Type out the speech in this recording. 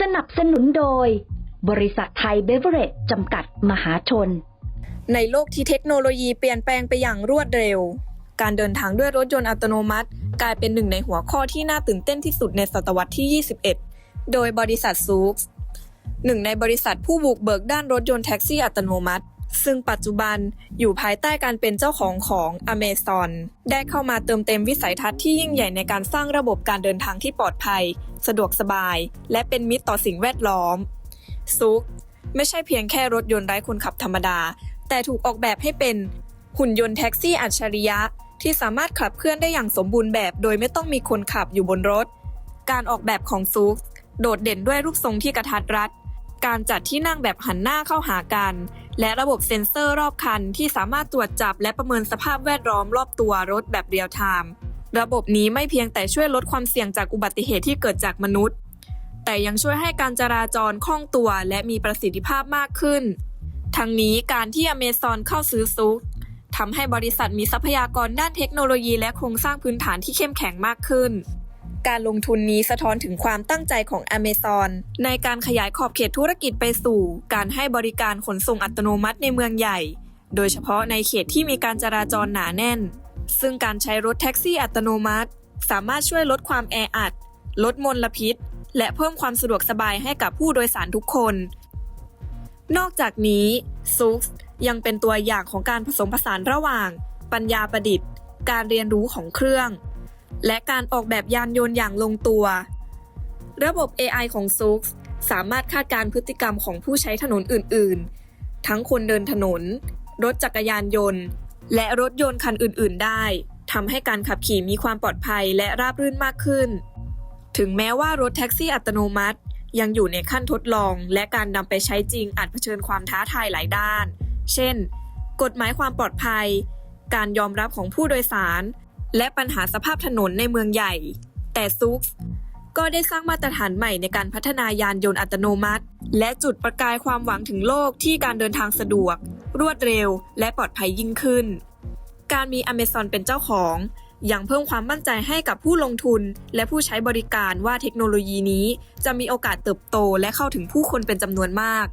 สนับสนุนโดย บริษัทไทยเบเวอเรจจำกัดมหาชน ในโลกที่เทคโนโลยีเปลี่ยนแปลงไปอย่างรวดเร็ว การเดินทางด้วยรถยนต์อัตโนมัติ กลายเป็นหนึ่งในหัวข้อที่น่าตื่นเต้นที่สุดในศตวรรษที่ 21 โดยบริษัทซูกหนึ่งในบริษัทผู้บุกเบิกด้านรถยนต์แท็กซี่อัตโนมัติ ซึ่งปัจจุบันอยู่ภายใต้การเป็นเจ้าของของ Amazon ได้เข้ามาเติมเต็มวิสัยทัศน์ที่ยิ่งใหญ่ในการสร้างระบบการเดินทางที่ปลอดภัย สะดวกสบาย และเป็นมิตรต่อสิ่งแวดล้อม ซุก ไม่ใช่เพียงแค่รถยนต์ไร้คนขับธรรมดา แต่ถูกออกแบบให้เป็นหุ่นยนต์แท็กซี่อัจฉริยะ ที่สามารถขับเคลื่อนได้อย่างสมบูรณ์แบบ โดยไม่ต้องมีคนขับอยู่บนรถ การออกแบบของซุกโดดเด่นด้วยรูปทรงที่กระทัดรัด การจัดที่นั่งแบบหันหน้าเข้าหากัน และระบบเซ็นเซอร์รอบคันที่สามารถตรวจจับและประเมินสภาพแวดล้อมรอบตัวรถแบบเรียลไทม์ระบบนี้ไม่เพียงแต่ช่วยลดความเสี่ยงจากอุบัติเหตุที่เกิดจากมนุษย์ แต่ยังช่วยให้การจราจรคล่องตัวและมีประสิทธิภาพมากขึ้น ทั้งนี้การที่ Amazon เข้าซื้อซุกทำให้บริษัทมีทรัพยากรด้านเทคโนโลยีและโครงสร้างพื้นฐานที่เข้มแข็งมากขึ้น การลงทุนนี้สะท้อนถึงความตั้งใจของ Amazon ในการขยายขอบเขตธุรกิจไปสู่ การให้บริการขนส่งอัตโนมัติในเมืองใหญ่ โดยเฉพาะในเขตที่มีการจราจรหนาแน่น ซึ่งการใช้รถแท็กซี่อัตโนมัติ สามารถช่วยลดความแออัด ลดมลพิษ และเพิ่มความสะดวกสบายให้กับผู้โดยสารทุกคน นอกจากนี้ซุกยังเป็นตัวอย่างของการผสมผสานระหว่าง ปัญญาประดิษฐ์ การเรียนรู้ของเครื่อง และการออกแบบยานยนต์อย่างลงตัว ระบบ AI ของซุกสามารถคาดการพฤติกรรมของผู้ใช้ถนนอื่น ๆ ทั้งคนเดินถนน รถจักรยานยนต์ และรถยนต์คันอื่น ๆ ได้ทำให้การขับขี่มีความปลอดภัยและราบรื่นมากขึ้น ถึงแม้ว่ารถแท็กซี่อัตโนมัติ ยังอยู่ในขั้นทดลอง และการนำไปใช้จริงอาจเผชิญความท้าทายหลายด้าน เช่น กฎหมายความปลอดภัย การยอมรับของผู้โดยสาร และปัญหาสภาพถนนในเมืองใหญ่ แต่ซุกก็ได้สร้างมาตรฐานใหม่ในการพัฒนายานยนต์อัตโนมัติ และจุดประกายความหวังถึงโลกที่การเดินทางสะดวก รวดเร็ว และปลอดภัยยิ่งขึ้น การมี Amazon เป็นเจ้าของยังเพิ่มความมั่นใจให้กับผู้ลงทุน และผู้ใช้บริการว่าเทคโนโลยีนี้ จะมีโอกาสเติบโตและเข้าถึงผู้คนเป็นจำนวนมาก